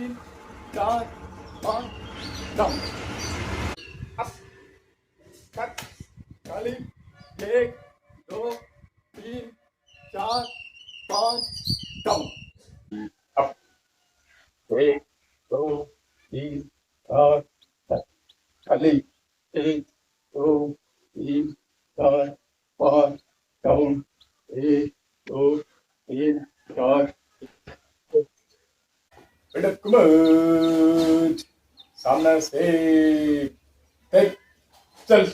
তিন চার পাঁচ দাও कालीन एक दो तीन चार पाँच डाउन अप एक दो तीन चार कालीन एक दो तीन चार पाँच डाउन एक दो तीन चार सामने से टेक चल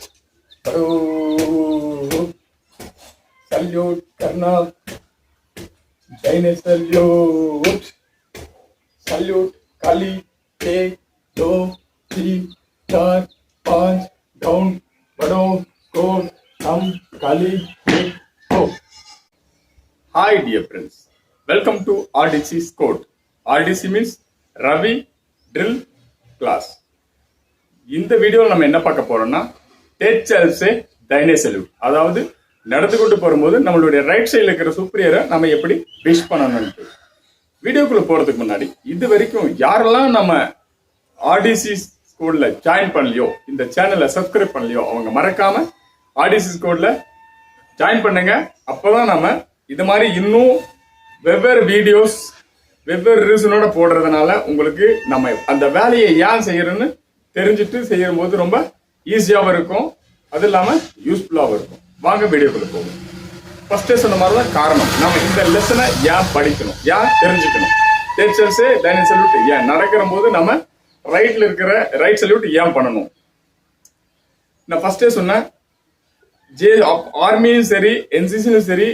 सल्यूट करना जय सल्यूट सल्यूट काली एक दो तीन चार पाँच डाउन बड़ो को हम काली hi dear friends welcome to RDC code RDC means Ravi Drill Class. இந்த வீடியோவில் நம்ம என்ன பார்க்க போறோம்னா டேச்சல்ஸே டைனே சல்யூட் அதாவது நடந்து கொண்டு போகும்போது நம்மளுடைய ரைட் சைடில் இருக்கிற சுப்ரியரை நம்ம எப்படி விஷ் பண்ணணும்ட்டு வீடியோக்குள்ள போறதுக்கு முன்னாடி இது வரைக்கும் யாரெல்லாம் நம்ம ஆர்டிசி ஸ்கூல்ல ஜாயின் பண்ணலையோ இந்த சேனலை சப்ஸ்கிரைப் பண்ணலையோ அவங்க மறக்காம ஆர்டிசி ஸ்கூல்ல ஜாயின் பண்ணுங்க. அப்போதான் நம்ம இது மாதிரி இன்னும் வெவ்வேறு வீடியோஸ் வெவ்வேறு ரீசனோட போடுறதுனால உங்களுக்கு நம்ம அந்த வேலையை ஏன் செய்யறோன்னு தெரிஞ்சுட்டு செய்யும் போது ரொம்ப ஈஸியாகவும் இருக்கும். அது இல்லாமல் யூஸ்ஃபுல்லாகவும் இருக்கும். வாங்க வீடியோக்குள்ள போகும் ஃபர்ஸ்டே சொன்ன மாதிரி தான் காரணம். நம்ம இந்த லெசனை ஏன் படிக்கணும்? ஏன் தெரிஞ்சுக்கணும்? டேச்சர்ஸே டைனிங் சல்யூட் ஏன் நடக்கிற போது நம்ம ரைட்ல இருக்கிற ரைட் சல்யூட் ஏன் பண்ணணும்? நான் ஃபர்ஸ்டே சொன்னேன். ஜே ஆர்மியும் சரி என்சிசியும் சரி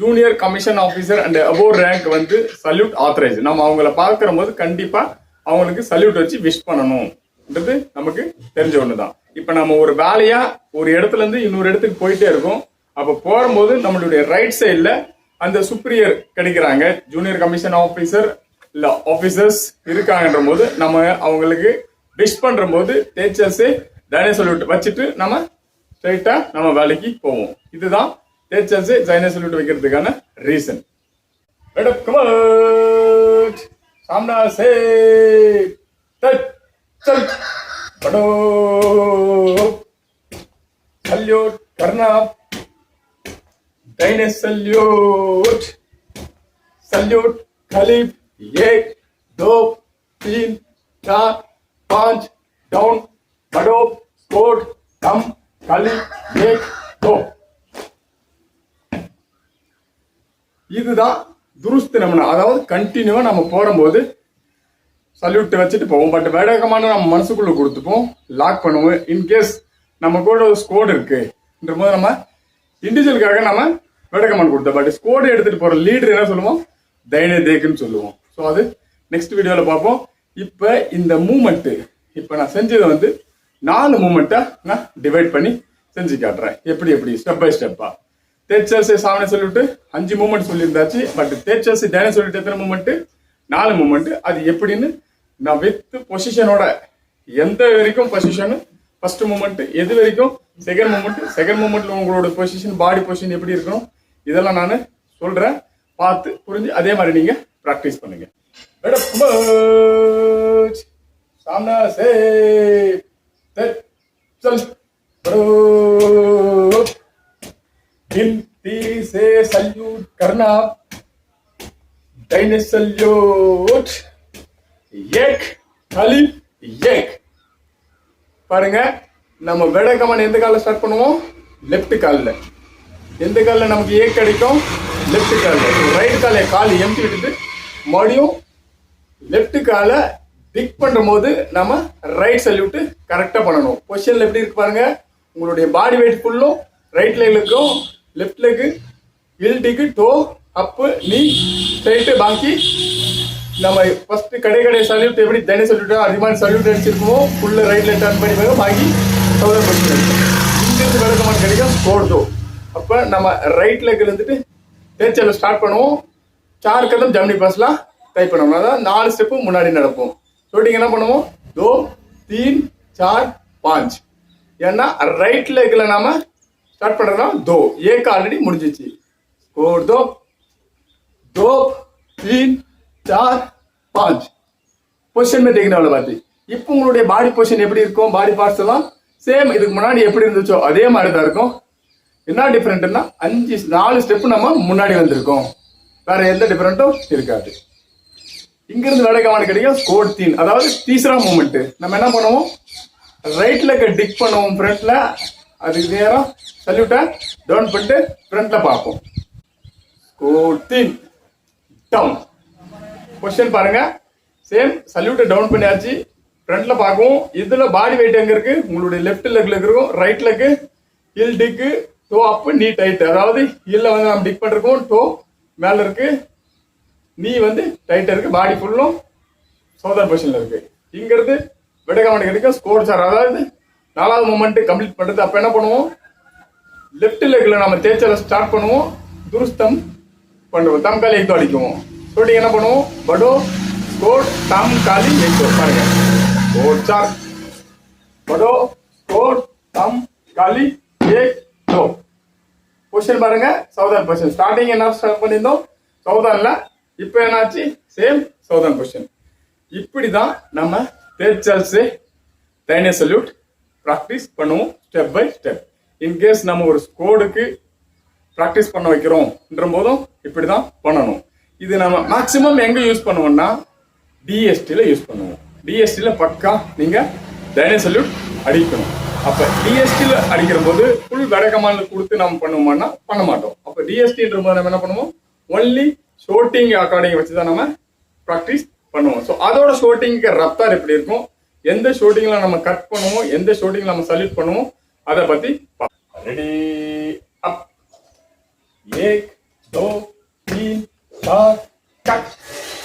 junior commission officer and above rank வந்து சல்யூட் ஆத்தரைஸ் நம்ம அவங்கள பார்க்கிற போது கண்டிப்பா அவங்களுக்கு சல்யூட் வச்சு விஷ் பண்ணணும்ன்றது நமக்கு தெரிஞ்ச ஒண்ணுதான். இப்ப நம்ம ஒரு வேலையா ஒரு இடத்துல இருந்து இன்னொரு இடத்துக்கு போயிட்டே இருக்கோம். அப்ப போகும்போது நம்மளுடைய ரைட் சைடில் அந்த சுப்ரியர் கிடைக்கிறாங்க. ஜூனியர் கமிஷன் ஆஃபீஸர் இல்ல ஆபீசர்ஸ் இருக்காங்கன்ற போது நம்ம அவங்களுக்கு விஷ் பண்ற போது டீச்சர்ஸே டைனே சல்யூட் வச்சுட்டு நம்ம ஸ்ட்ரைட்டா நம்ம வேலைக்கு போவோம். இதுதான் டீச்சர்ஸ் டைனே சல்யூட் வைக்கிறதுக்கான ரீசன் மேடம் கமட் सामना से टच चल बढ़ो सल्यूट करना दाहिने सल्यूट सल्यूट खाली एक दो तीन चार पाँच डाउन बढ़ो स्कोर कम खाली एक दो இதுதான் துருஸ்து நம்ம அதாவது கண்டினியூவா நம்ம போகும்போது சல்யூட் வச்சுட்டு போவோம். பட் வேடகமான நம்ம மனசுக்குள்ள கொடுத்துப்போம். லாக் பண்ணுவோம். இன்கேஸ் நம்ம கூட ஒரு ஸ்கோடு இருக்குன்ற போது நம்ம இண்டிவிஜுவலுக்காக நம்ம வேடகமான் கொடுத்தோம். பட் ஸ்கோடு எடுத்துட்டு போற லீடர் என்ன சொல்லுவோம்? தைரிய தேக்குன்னு சொல்லுவோம். ஸோ அது நெக்ஸ்ட் வீடியோல பார்ப்போம். இப்போ இந்த மூமெண்ட் இப்போ நான் செஞ்சதை வந்து நாலு மூமெண்ட்டை நான் டிவைட் பண்ணி செஞ்சு காட்டுறேன். எப்படி எப்படி? ஸ்டெப் பை ஸ்டெப்பா தேச்சல்சி சாமனை சொல்லிட்டு அஞ்சு மூமெண்ட் சொல்லியிருந்தாச்சு. பட் தேச்சல்சி டேனே சொல்லிட்டு எத்தனை மூமெண்ட் நாலு மூமெண்ட் அது எப்படின்னு நான் வித் பொசிஷனோட எந்த வரைக்கும் பொசிஷன் ஃபர்ஸ்ட் மூமெண்ட் எது வரைக்கும்? செகண்ட் மூமெண்ட் செகண்ட் மூமெண்ட்ல உங்களோட பொசிஷன் பாடி பொசிஷன் எப்படி இருக்கணும்? இதெல்லாம் நான் சொல்றேன். பார்த்து புரிஞ்சு அதே மாதிரி நீங்க ப்ராக்டிஸ் பண்ணுங்க. மேடம் சாம்னா சே சல் बड़ो गिनती से सल्यूट करना दैनिक सल्यूट एक खाली एक பாருங்க நம்ம வெட கமான் எந்த காலில் ஸ்டார்ட் பண்ணுவோம் லெஃப்ட் காலில் எந்த காலில் நமக்கு ஏ கிடைக்கும் லெஃப்ட் காலில் ரைட் காலை கால் எம்டி விட்டுட்டு மறுபடியும் லெஃப்ட் காலை டிக் பண்ணும் போது நம்ம ரைட் சல்யூட்டு கரெக்டாக பண்ணணும் பொசிஷனில் எப்படி இருக்கு பாருங்க உங்களுடைய பாடி வெயிட் ஃபுல்லும் ரைட் லைன் இருக்கும் லெஃப்ட் லெக்கு இல்டிக்கு டோ அப்பு நீ ஸ்ட்ரைட்டு பாக்கி நம்ம ஃபர்ஸ்ட் கடை கடை சல்யூட் எப்படி தனி சல்யூட்டோ அது மாதிரி சல்யூட் அடிச்சிருக்கோமோ ஃபுல்லு ரைட்ல டர்ன் பண்ணி போய் பாக்கி சவுதர் பொசிஷன் இங்கிருந்து விளக்கமான கிடைக்கும் ஸ்கோர் அப்போ நம்ம ரைட் லெக்கில் இருந்துட்டு தேர்ச்சல ஸ்டார்ட் பண்ணுவோம். சார் கதம் ஜம்னி பாஸ்லாம் டைப் பண்ணுவோம். அதான் நாலு ஸ்டெப்பு முன்னாடி நடப்போம். சொல்லிட்டு என்ன பண்ணுவோம்? தோ தீன் சார் பாஞ்ச் ஏன்னா ரைட் லெக்கில் நாம ஸ்டார்ட் பண்றதுனா தோ ஏக்கு ஆல்ரெடி முடிஞ்சிச்சு ஸ்கோர் தோ दो तीन चार पाँच பொசிஷன் में देखने वाला बात இப்போ உங்களுடைய பாடி பொசிஷன் எப்படி இருக்கும் பாடி பார்ட்ஸ் எல்லாம் சேம் இதுக்கு முன்னாடி எப்படி இருந்துச்சோ அதே மாதிரி தான் இருக்கும் என்ன டிஃப்ரெண்ட்னா அஞ்சு நாலு ஸ்டெப் நம்ம முன்னாடி வந்திருக்கோம் வேற எந்த டிஃப்ரெண்ட்டும் இருக்காது இங்கிருந்து வேலைக்கான கிடைக்கும் ஸ்கோர் தீன் அதாவது தீசரா மூமெண்ட் நம்ம என்ன பண்ணுவோம் ரைட் லெக் டிக் பண்ணுவோம் ஃப்ரண்ட்ல அதுக்கு நேரம் சல்யூட்டை டவுன் பண்ணிட்டு ஃப்ரண்ட்ல பார்ப்போம். ஸ்கூல் தீம் டவுன் கொஸ்டின் பாருங்க. சேம் சல்யூட்டை டவுன் பண்ணியாச்சு. ஃப்ரண்ட்ல பார்க்கவும். இதுல பாடி வெயிட் எங்க இருக்கு? உங்களுடைய லெஃப்ட் லெக்ல இருக்கும் ரைட் லெக் ஹில் டிக்கு டோ அப் நீ டைட் அதாவது ஹில்ல வந்து நம்ம டிக் பண்ணிருக்கோம். டோ மேல இருக்கு. நீ வந்து டைட்டா இருக்கு. பாடி ஃபுல்லும் சோதர் பொசிஷன்ல இருக்கு. இங்கிறது இருந்து விடகவனுக்கு கிடைக்கும் ஸ்கோர் சார் அதாவது நாலாவது மூமெண்ட் கம்ப்ளீட் பண்ணுறது அப்போ என்ன பண்ணுவோம்? லெஃப்ட் லெக்கில் நம்ம தேய்ச்சலை ஸ்டார்ட் பண்ணுவோம். துருஸ்தம் பண்ணுவோம். தம் காலி எக்தோ அடிக்குவோம். சொல்லிட்டு என்ன பண்ணுவோம்? படோ ஸ்கோர் தம் காலி எக்தோ பாருங்க. ஸ்கோர் சார் படோ ஸ்கோர் தம் காலி ஏக் தோ கொஸ்டின் பாருங்க. சவுதர்ன் கொஸ்டின் ஸ்டார்டிங் என்ன ஸ்டார்ட் பண்ணியிருந்தோம்? சவுதர்ன்ல இப்போ என்னாச்சு? சேம் சவுதர்ன் கொஸ்டின் இப்படி தான் நம்ம தேச்சல்ஸு தைனிய சல்யூட் ப்ராக்டிஸ் பண்ணுவோம் step by step in case நம்ம ஒரு ஸ்கோடுக்கு ப்ராக்டிஸ் பண்ண வைக்கிறோம்ன்ற போதும் இப்படி தான் பண்ணணும். இது நம்ம மேக்ஸிமம் எங்கே யூஸ் பண்ணுவோம்னா டிஎஸ்டியில் யூஸ் பண்ணுவோம். டிஎஸ்டியில் பக்கா நீங்கள் டைனே சல்யூட் அடிக்கணும். அப்போ டிஎஸ்டியில் அடிக்கிற போது ஃபுல் வடகமானில் கொடுத்து நம்ம பண்ணுவோம்னா பண்ண மாட்டோம். அப்போ டிஎஸ்டின்ற போது நம்ம என்ன பண்ணுவோம்? ஒன்லி ஷோட்டிங் அக்கார்டிங் வச்சு தான் நம்ம ப்ராக்டிஸ் பண்ணுவோம். ஸோ அதோட ஷோட்டிங்க்கு ரப்தார் எப்படி இருக்கும்? எந்த ஷூட்டிங்கில் நம்ம கட் பண்ணுவோம் எந்த ஷூட்டிங்கில் நம்ம சல்யூட் பண்ணுவோம் அதை பற்றி ரெடி அப் ஏக் டோ தீன் சார் கட்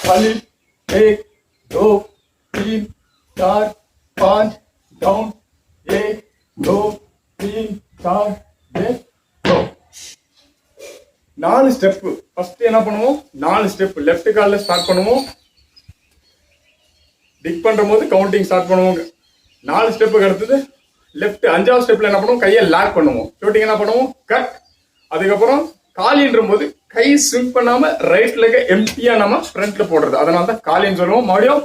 சல்யூட் ஏக் டோ தீன் சார் பாஞ்ச் டவுன் ஏக் டோ தீன் சார் ஏக் தோ நாலு ஸ்டெப்பு ஃபஸ்ட்டு என்ன பண்ணுவோம்? நாலு ஸ்டெப் லெஃப்ட் காலில் ஸ்டார்ட் பண்ணுவோம். டிக் பண்ற போது கவுண்டிங் ஸ்டார்ட் பண்ணுவோம் நாலு ஸ்டெப்புக்கு அடுத்தது லெஃப்ட் அஞ்சாவது ஸ்டெப்ல என்ன பண்ணுவோம்? கையை லாக் பண்ணுவோம். ஷூட்டிங் என்ன பண்ணுவோம்? கட் அதுக்கப்புறம் காலின்றும் போது கை ஸ்விங் பண்ணாம ரைட் லெக்க எம்டியா நம்ம ஃப்ரண்ட்ல போடுறது. அதனால தான் காலின்னு சொல்லுவோம். மறுபடியும்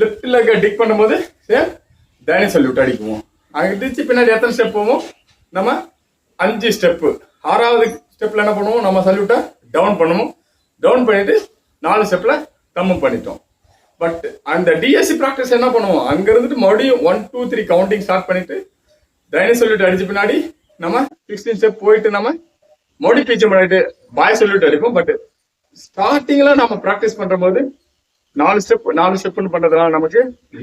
லெஃப்ட் லெக்க டிக் பண்ணும்போது சேம் டேனி சல்யூட் அடிக்குவோம். அங்கே திருச்சி பின்னாடி எத்தனை ஸ்டெப் போவோம்? நம்ம அஞ்சு ஸ்டெப்பு ஆறாவது ஸ்டெப்பில் என்ன பண்ணுவோம்? நம்ம சல்யூட்டை டவுன் பண்ணுவோம். டவுன் பண்ணிட்டு நாலு ஸ்டெப்பில் தம்மு பண்ணிட்டோம். பட் அந்த டிஎஸ்சி ப்ராக்டிஸ் என்ன பண்ணுவோம்? அங்க இருந்துட்டு மறுபடியும் one two three counting start பண்ணிட்டு டைனி சொல்லிட்டு அடிச்ச பின்னாடி நம்ம சிக்ஸ்டீன் ஸ்டெப் போயிட்டு நம்ம மறுபடியும் பீச்சர் பண்ணிட்டு பாய் சொல்லிட்டு அடிப்போம். பட் ஸ்டார்டிங்ல நம்ம ப்ராக்டிஸ் பண்ற போது நாலு ஸ்டெப் நாலு ஸ்டெப்னு பண்றதுனால நமக்கு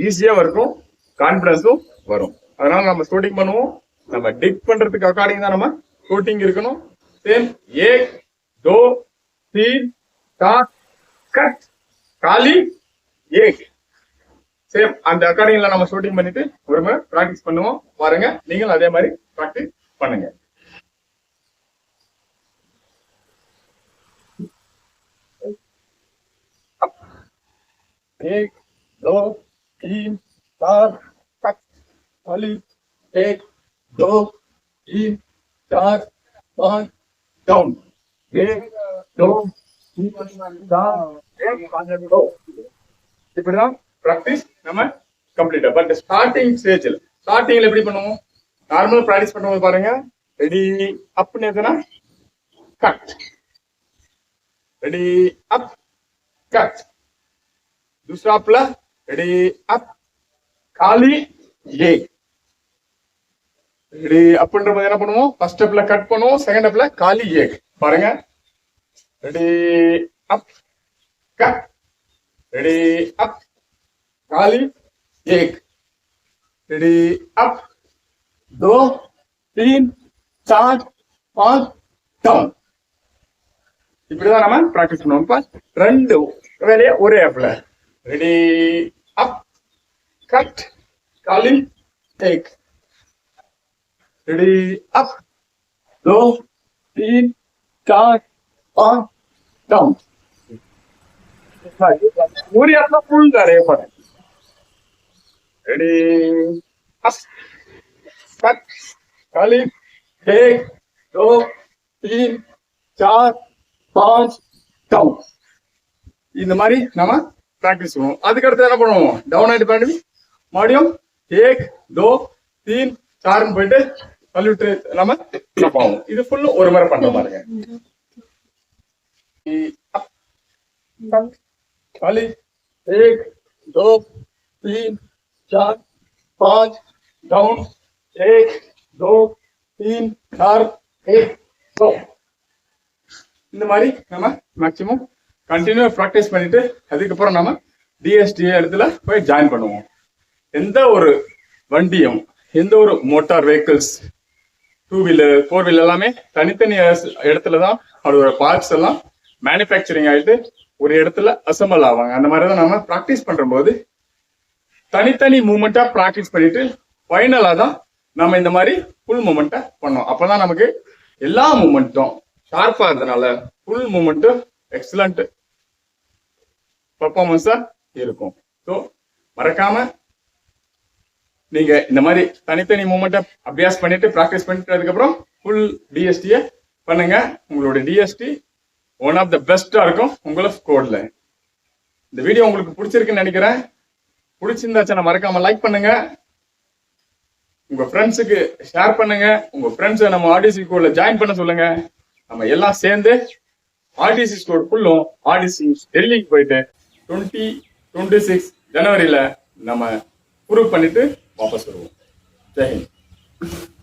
ஈஸியா இருக்கும் கான்பிடன்ஸும் வரும். அதனால நம்ம ஷூட்டிங் பண்ணுவோம். நம்ம டிக் பண்றதுக்கு அக்கார்டிங் தான் நம்ம ஷூட்டிங் இருக்கணும். சேம் ஏ டோ தீன் டா கட் காலி. ஏக் சேம் அந்த அக்கார்டிங்ல நம்ம ஷூட்டிங் பண்ணிட்டு ஒரு முறை ப்ராக்டிஸ் பண்ணுவோம் பாருங்க நீங்களும் அதே மாதிரி ப்ராக்டிஸ் பண்ணுங்க एक दो तीन चार कट खाली एक दो तीन चार पाँच डाउन एक दो तीन चार एक दो இப்படிதான் ப்ராக்டிஸ் நம்ம கம்ப்ளீட்டா பட் ஸ்டார்டிங் ஸ்டேஜில் ஸ்டார்டிங்ல எப்படி பண்ணுவோம் நார்மல் ப்ராக்டிஸ் பண்ணும்போது பாருங்க ரெடி அப்னு எதுனா கட் ரெடி அப் கட் दूसरा आपला रेडी अप खाली ஏ ரெடி அப்ன்ற போது என்ன பண்ணுவோம் ஃபர்ஸ்ட் ஸ்டெப்ல கட் பண்ணுவோம் செகண்ட் ஸ்டெப்ல காலி ஏக் பாருங்க ready up cut ready up காலி एक रेडी अप दो तीन चार पाँच डाउन இப்படிதான் நம்ம ப்ராக்டிஸ் பண்ணுவோம் இப்ப ரெண்டு வேலையை ஒரே ஆப்ல ரெடி அப் கட் காலி டேக் ரெடி அப் दो तीन चार पाँच डाउन पूरी आपला फुल करे पण रेडी अप कट काली एक दो तीन चार पाँच डाउन இந்த மாதிரி நம்ம ப்ராக்டிஸ் பண்ணுவோம் அதுக்கு அடுத்து என்ன பண்ணுவோம் டவுன் ஆயிட்டு பண்ணி மறுபடியும் एक दो तीन ஸ்டார்னு போயிட்டு சல்யூட் நம்ம stop ஆகும் இது ஃபுல்லும் ஒரு முறை பண்ற பாருங்க up, back, खाली एक दो तीन चार पाँच डाउन एक दो तीन चार एक दो இந்த மாதிரி நம்ம மேக்ஸிமம் கண்டினியூ ப்ராக்டிஸ் பண்ணிட்டு அதுக்கப்புறம் நம்ம டிஎஸ்டி இடத்துல போய் ஜாயின் பண்ணுவோம் எந்த ஒரு வண்டியும் எந்த ஒரு motor vehicles two wheeler four wheeler எல்லாமே தனித்தனி அஸ்- இடத்துல தான் அதோட பார்ட்ஸ் எல்லாம் மேனுஃபேக்சரிங் ஆயிட்டு ஒரு இடத்துல அசம்பிள் ஆவாங்க. அந்த மாதிரி தான் நம்ம ப்ராக்டிஸ் பண்ணும்போது தனித்தனி மூமெண்ட்டா ப்ராக்டிஸ் பண்ணிட்டு ஃபைனலாக தான் நம்ம இந்த மாதிரி ஃபுல் மூமெண்ட்டை பண்ணோம். அப்பதான் நமக்கு எல்லா மூமெண்ட்டும் ஷார்ப்பாக இருந்தனால ஃபுல் மூமெண்ட்டும் எக்ஸலண்ட் பர்ஃபார்மன்ஸாக இருக்கும். ஸோ மறக்காம நீங்க இந்த மாதிரி தனித்தனி மூமெண்ட்டை அபியாஸ் பண்ணிட்டு ப்ராக்டிஸ் பண்ணிட்டு அதுக்கப்புறம் ஃபுல் டிஎஸ்டியை பண்ணுங்க. உங்களோட டிஎஸ்டி ஒன் ஆஃப் த பெஸ்ட்டாக இருக்கும் உங்களை கோடில் இந்த வீடியோ உங்களுக்கு பிடிச்சிருக்குன்னு நினைக்கிறேன். பிடிச்சிருந்தாச்சுன்னா மறக்காமல் லைக் பண்ணுங்க. உங்கள் ஃப்ரெண்ட்ஸுக்கு ஷேர் பண்ணுங்க. உங்கள் ஃப்ரெண்ட்ஸை நம்ம ஆர்டிசி ஸ்கூலில் ஜாயின் பண்ண சொல்லுங்க. நம்ம எல்லாம் சேர்ந்து ஆர்டிசி ஸ்கூல் ஃபுல்லும் ஆர்டிசி டெல்லிக்கு போயிட்டு டுவெண்ட்டி டுவெண்ட்டி சிக்ஸ் ஜனவரியில் நம்ம ப்ரூவ் பண்ணிட்டு வாபஸ் வருவோம். ஜெயஹிந்த்